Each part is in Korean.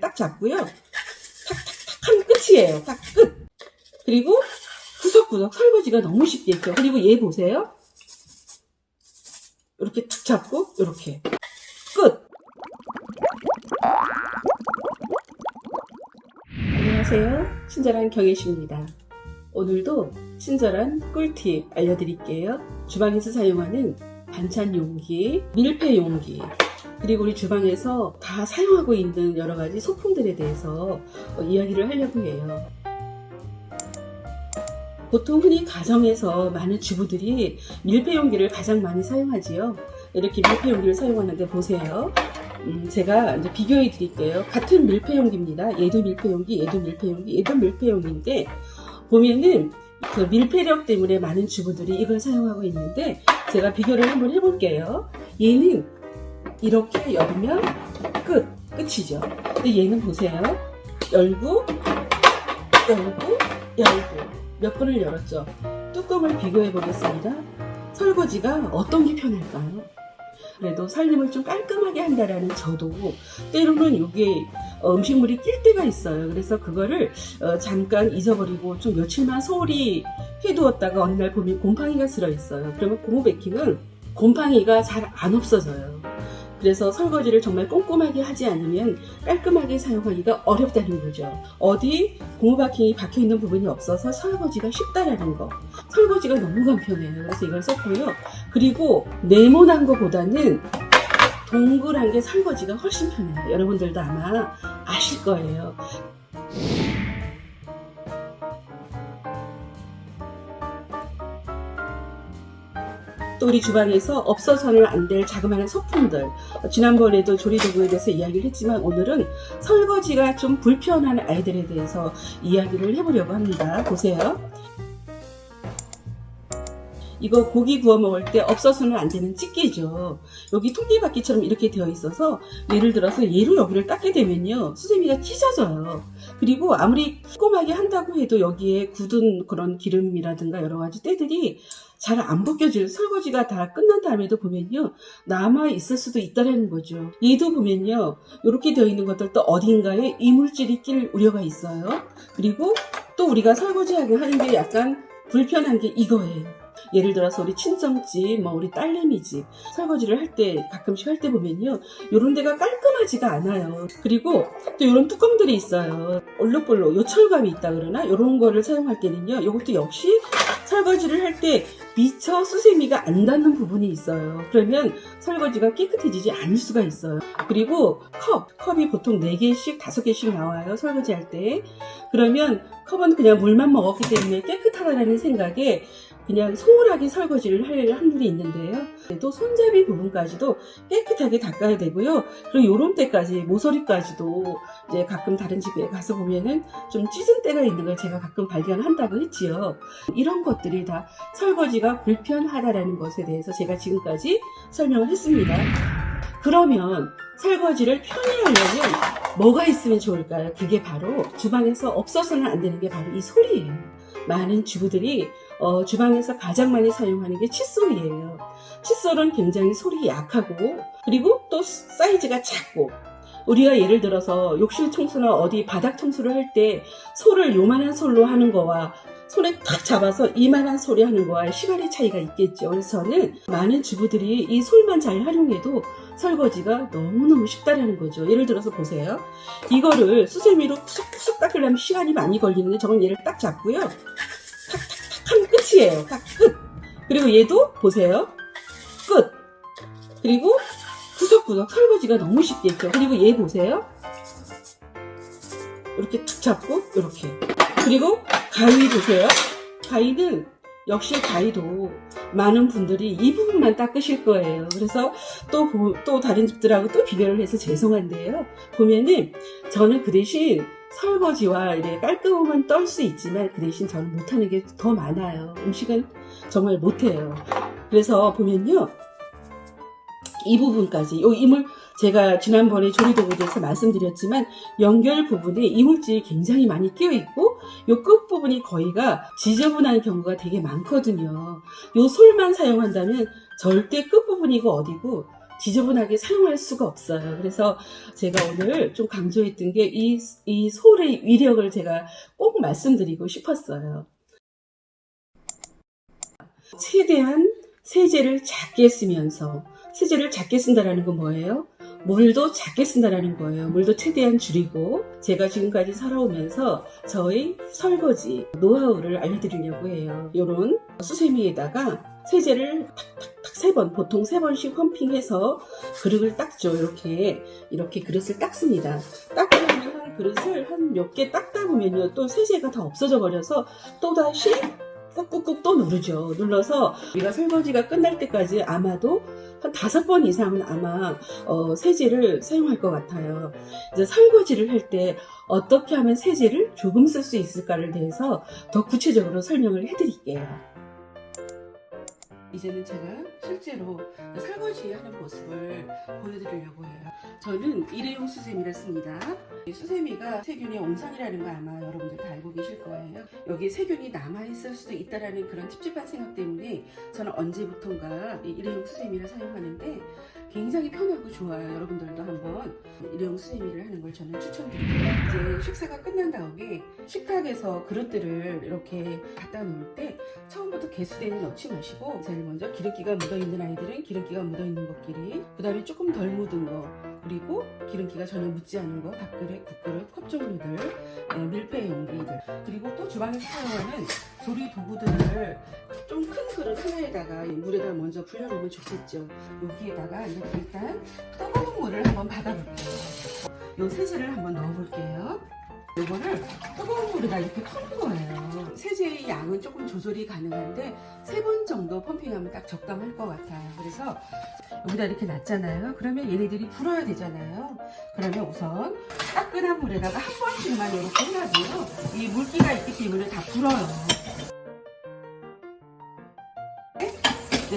딱 잡고요. 탁탁탁 하면 끝이에요. 딱 끝. 그리고 구석구석 설거지가 너무 쉽게 했죠. 그리고 얘 보세요. 이렇게 툭 잡고 이렇게 끝. 안녕하세요. 친절한 경혜씨입니다. 오늘도 친절한 꿀팁 알려드릴게요. 주방에서 사용하는 반찬 용기, 밀폐 용기, 그리고 우리 주방에서 다 사용하고 있는 여러 가지 소품들에 대해서 어, 이야기를 하려고 해요. 보통 흔히 가정에서 많은 주부들이 밀폐 용기를 가장 많이 사용하지요. 이렇게 밀폐 용기를 사용하는데 보세요. 음, 제가 이제 비교해 드릴게요. 같은 밀폐 용기입니다. 얘도 밀폐 용기, 얘도 밀폐 용기, 얘도 밀폐 용기인데 보면은 그 밀폐력 때문에 많은 주부들이 이걸 사용하고 있는데 제가 비교를 한번 해볼게요. 얘는 이렇게 열면 끝, 끝이죠. 근데 얘는 보세요. 열고, 열고, 열고. 몇 번을 열었죠. 뚜껑을 비교해 보겠습니다. 설거지가 어떤 게 편할까요? 그래도 살림을 좀 깔끔하게 한다라는 저도 때로는 이게 어, 음식물이 낄 때가 있어요. 그래서 그거를 어, 잠깐 잊어버리고 좀 며칠만 소홀히 해두었다가 어느 날 보면 곰팡이가 들어 있어요. 그러면 고무베킹은 곰팡이가 잘 안 없어져요. 그래서 설거지를 정말 꼼꼼하게 하지 않으면 깔끔하게 사용하기가 어렵다는 거죠. 어디 고무바킹이 박혀 있는 부분이 없어서 설거지가 쉽다라는 거. 설거지가 너무 간편해요. 그래서 이걸 썼고요. 그리고 네모난 거보다는 동글한 게 설거지가 훨씬 편해요. 여러분들도 아마 아실 거예요. 또 우리 주방에서 없어서는 안 될 자그마한 소품들. 어, 지난번에도 조리도구에 대해서 이야기를 했지만 오늘은 설거지가 좀 불편한 아이들에 대해서 이야기를 해보려고 합니다. 보세요. 이거 고기 구워 먹을 때 없어서는 안 되는 집게죠. 여기 톱니바퀴처럼 이렇게 되어 있어서 예를 들어서 얘로 여기를 닦게 되면요 수세미가 찢어져요. 그리고 아무리 꼼꼼하게 한다고 해도 여기에 굳은 그런 기름이라든가 여러 가지 때들이 잘 안 벗겨질 설거지가 다 끝난 다음에도 보면요 남아 있을 수도 있다라는 거죠. 얘도 보면요 이렇게 되어 있는 것들도 어딘가에 이물질이 낄 우려가 있어요. 그리고 또 우리가 설거지하게 하는 게 약간 불편한 게 이거예요. 예를 들어서 우리 친정집, 뭐 우리 딸내미 집 설거지를 할 때 가끔씩 할 때 보면요 이런 데가 깔끔하지가 않아요. 그리고 또 이런 뚜껑들이 있어요. 올록볼록 요 철감이 있다 그러나 이런 거를 사용할 때는요 이것도 역시 설거지를 할 때 미처 수세미가 안 닿는 부분이 있어요. 그러면 설거지가 깨끗해지지 않을 수가 있어요. 그리고 컵, 컵이 보통 4개씩, 5개씩 나와요. 설거지 할 때. 그러면 컵은 그냥 물만 먹었기 때문에 깨끗하다는 생각에 그냥 소홀하게 설거지를 할 확률이 있는데요. 또 손잡이 부분까지도 깨끗하게 닦아야 되고요. 그리고 요런 때까지 모서리까지도 이제 가끔 다른 집에 가서 보면은 좀 찢은 때가 있는 걸 제가 가끔 발견한다고 했지요. 이런 것들이 다 설거지가 불편하다라는 것에 대해서 제가 지금까지 설명을 했습니다. 그러면 설거지를 편히 하려면 뭐가 있으면 좋을까요? 그게 바로 주방에서 없어서는 안 되는 게 바로 이 소리예요. 많은 주부들이 어, 주방에서 가장 많이 사용하는 게 칫솔이에요. 칫솔은 굉장히 소리 약하고 그리고 또 사이즈가 작고 우리가 예를 들어서 욕실 청소나 어디 바닥 청소를 할때 솔을 요만한 솔로 하는 거와 손에 탁 잡아서 이만한 소리 하는 거와 시간의 차이가 있겠죠. 그래서 저는 많은 주부들이 이 솔만 잘 활용해도 설거지가 너무너무 쉽다라는 거죠. 예를 들어서 보세요. 이거를 수세미로 푸석푸석 닦으려면 시간이 많이 걸리는데 저건 얘를 딱 잡고요. 끝이에요. 딱 끝. 그리고 얘도 보세요. 끝. 그리고 구석구석 설거지가 너무 쉽게 했죠. 그리고 얘 보세요. 이렇게 툭 잡고 이렇게. 그리고 가위 보세요. 가위는 역시 가위도 많은 분들이 이 부분만 닦으실 거예요. 그래서 또, 보- 또 다른 집들하고 또 비교를 해서 죄송한데요. 보면은 저는 그 대신 설거지와 이렇게 깔끔함은 떨 수 있지만 그 대신 저는 못하는 게 더 많아요. 음식은 정말 못해요. 그래서 보면요. 이 부분까지, 요 이물, 제가 지난번에 조리도구에 대해서 말씀드렸지만 연결 부분에 이물질이 굉장히 많이 끼어 있고 요 끝 부분이 거의가 지저분한 경우가 되게 많거든요. 요 솔만 사용한다면 절대 끝 부분이고 어디고 지저분하게 사용할 수가 없어요. 그래서 제가 오늘 좀 강조했던 게 이 이 솔의 위력을 제가 꼭 말씀드리고 싶었어요. 최대한 세제를 작게 쓰면서 세제를 작게 쓴다라는 건 뭐예요? 물도 작게 쓴다라는 거예요. 물도 최대한 줄이고 제가 지금까지 살아오면서 저의 설거지 노하우를 알려드리려고 해요. 요런 수세미에다가 세제를 탁탁탁 세 번, 보통 세 번씩 펌핑해서 그릇을 닦죠. 이렇게 이렇게 그릇을 닦습니다. 닦고 나면 한 그릇을 한 몇 개 닦다 보면요, 또 세제가 다 없어져 버려서 또 다시 꾹꾹꾹 또 누르죠. 눌러서 우리가 설거지가 끝날 때까지 아마도 한 다섯 번 이상은 아마 어, 세제를 사용할 것 같아요. 이제 설거지를 할 때 어떻게 하면 세제를 조금 쓸 수 있을까를 대해서 더 구체적으로 설명을 해드릴게요. 이제는 제가 실제로 설거지 하는 모습을 보여드리려고 해요. 저는 일회용 수세미를 씁니다. 이 수세미가 세균의 옹성이라는 거 아마 여러분들 다 알고 계실 거예요. 여기 세균이 남아있을 수도 있다라는 그런 찝찝한 생각 때문에 저는 언제부턴가 이 일회용 수세미를 사용하는데 굉장히 편하고 좋아요. 여러분들도 한번 일회용 수세미를 하는 걸 저는 추천드립니다. 이제 식사가 끝난 다음에 식탁에서 그릇들을 이렇게 갖다 놓을 때 처음부터 개수대는 넣지 마시고 제일 먼저 기름기가 묻어있는 아이들은 기름기가 묻어있는 것끼리 그 다음에 조금 덜 묻은 거 그리고 기름기가 전혀 묻지 않은 거 밥그릇, 국그릇, 컵 종류들 네, 밀폐 용기들 그리고 또 주방에서 사용하는 조리 도구들을 좀 큰 그릇 하나에다가 이 물에다 먼저 불려놓으면 좋겠죠 여기에다가 이렇게 일단 뜨거운 물을 한번 받아볼게요 요 세제를 한번 넣어볼게요 이거를 뜨거운 물에다 이렇게 푸는 거예요. 세제의 양은 조금 조절이 가능한데 세 번 정도 펌핑하면 딱 적당할 것 같아요. 그래서 여기다 이렇게 놨잖아요. 그러면 얘네들이 불어야 되잖아요. 그러면 우선 따끈한 물에다가 한 번씩만 이렇게 해가지고 이 물기가 있기 때문에 다 불어요.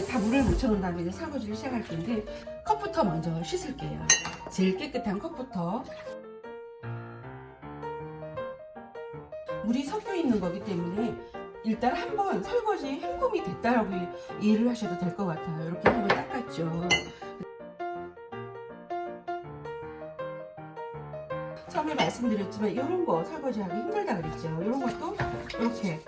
이제 다 물을 묻혀놓은 다음에 이제 설거지를 시작할 텐데 컵부터 먼저 씻을게요. 제일 깨끗한 컵부터 물이 섞여 있는 거기 때문에 일단 한번 설거지 헹굼이 됐다라고 이해를 하셔도 될 것 같아요. 이렇게 한번 닦았죠. 처음에 말씀드렸지만 이런 거 설거지하기 힘들다 그랬죠. 이런 것도 이렇게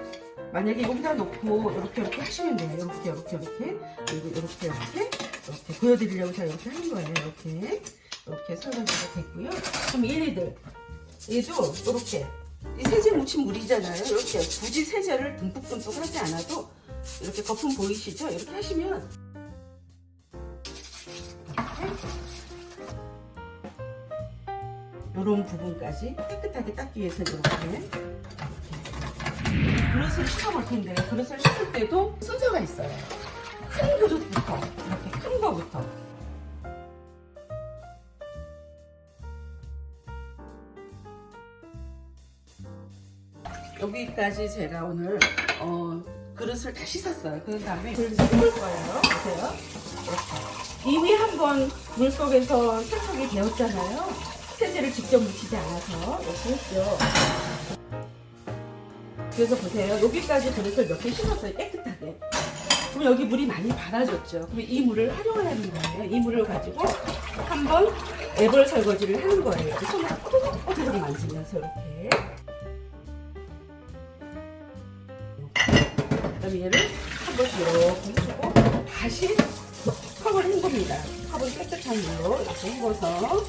만약에 여기다 놓고 이렇게 이렇게 하시면 돼요. 이렇게 이렇게 이렇게 그리고 이렇게 이렇게 이렇게 보여드리려고 제가 이렇게 하는 거예요. 이렇게 이렇게 설거지가 됐고요. 그럼 얘네들 얘도 이렇게 이 세제 묻힌 물이잖아요. 이렇게 굳이 세제를 듬뿍듬뿍 하지 않아도 이렇게 거품 보이시죠? 이렇게 하시면 이런 부분까지 깨끗하게 닦기 위해서 이렇게 그릇을 씻어볼 텐데 그릇을 씻을 때도 순서가 있어요. 큰 그릇부터 이렇게 큰 거부터 여기까지 제가 오늘 어, 그릇을 다 씻었어요. 그 다음에 그릇을 물 거예요. 보세요. 이렇게. 이미 한번 물속에서 세척이 되었잖아요. 세제를 직접 묻히지 않아서 이렇게 했죠. 그래서 보세요. 여기까지 그릇을 몇 개 씻었어요. 깨끗하게. 그럼 여기 물이 많이 받아졌죠. 그럼 이 물을 활용하는 거예요. 이 물을 가지고 한번 애벌 설거지를 하는 거예요. 손으로 꼬들꼬들 만지면서 이렇게. 그다음에 얘를 한 번씩 이렇게 해주고 다시 컵을 헹굽니다. 컵을 깨끗한 물로 이렇게 헹궈서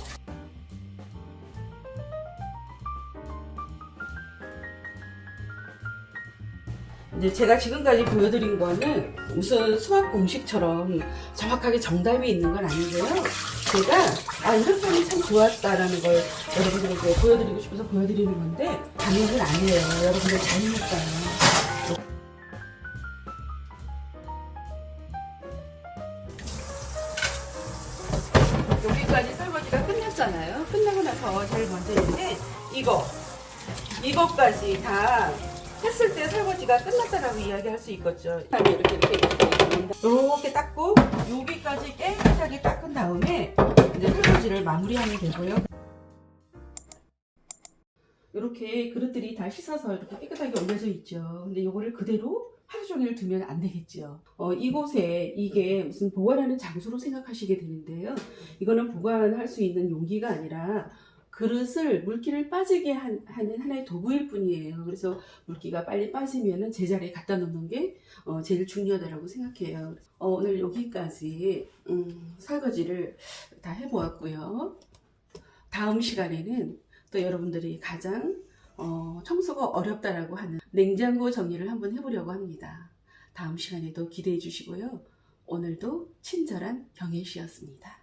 이제 제가 지금까지 보여드린 거는 무슨 수학 공식처럼 정확하게 정답이 있는 건 아니고요. 제가 아 이런 점이 참 좋았다라는 걸 여러분들에게 보여드리고 싶어서 보여드리는 건데 당연은 아니에요. 여러분들 잘니까요. 여기까지 설거지가 끝났잖아요. 끝나고 나서 제일 먼저 있는데 이거 이것까지 다 했을 때 설거지가 끝났다라고 이야기할 수 있겠죠. 이렇게 이렇게 이렇게 이렇게 닦고 여기까지 깨끗하게 닦은 다음에 이제 설거지를 마무리하면 되고요. 이렇게 그릇들이 다 씻어서 이렇게 깨끗하게 올려져 있죠. 근데 이거를 그대로 하루 종일 두면 안 되겠죠. 어, 이곳에 이게 무슨 보관하는 장소로 생각하시게 되는데요. 이거는 보관할 수 있는 용기가 아니라 그릇을 물기를 빠지게 한- 하는 하나의 도구일 뿐이에요. 그래서 물기가 빨리 빠지면은 제자리에 갖다 놓는 게 어, 제일 중요하다고 생각해요. 어, 오늘 여기까지 음, 설거지를 다 해보았고요. 다음 시간에는 또 여러분들이 가장 어, 청소가 어렵다라고 하는 냉장고 정리를 한번 해보려고 합니다. 다음 시간에도 기대해 주시고요. 오늘도 친절한 경혜 씨였습니다.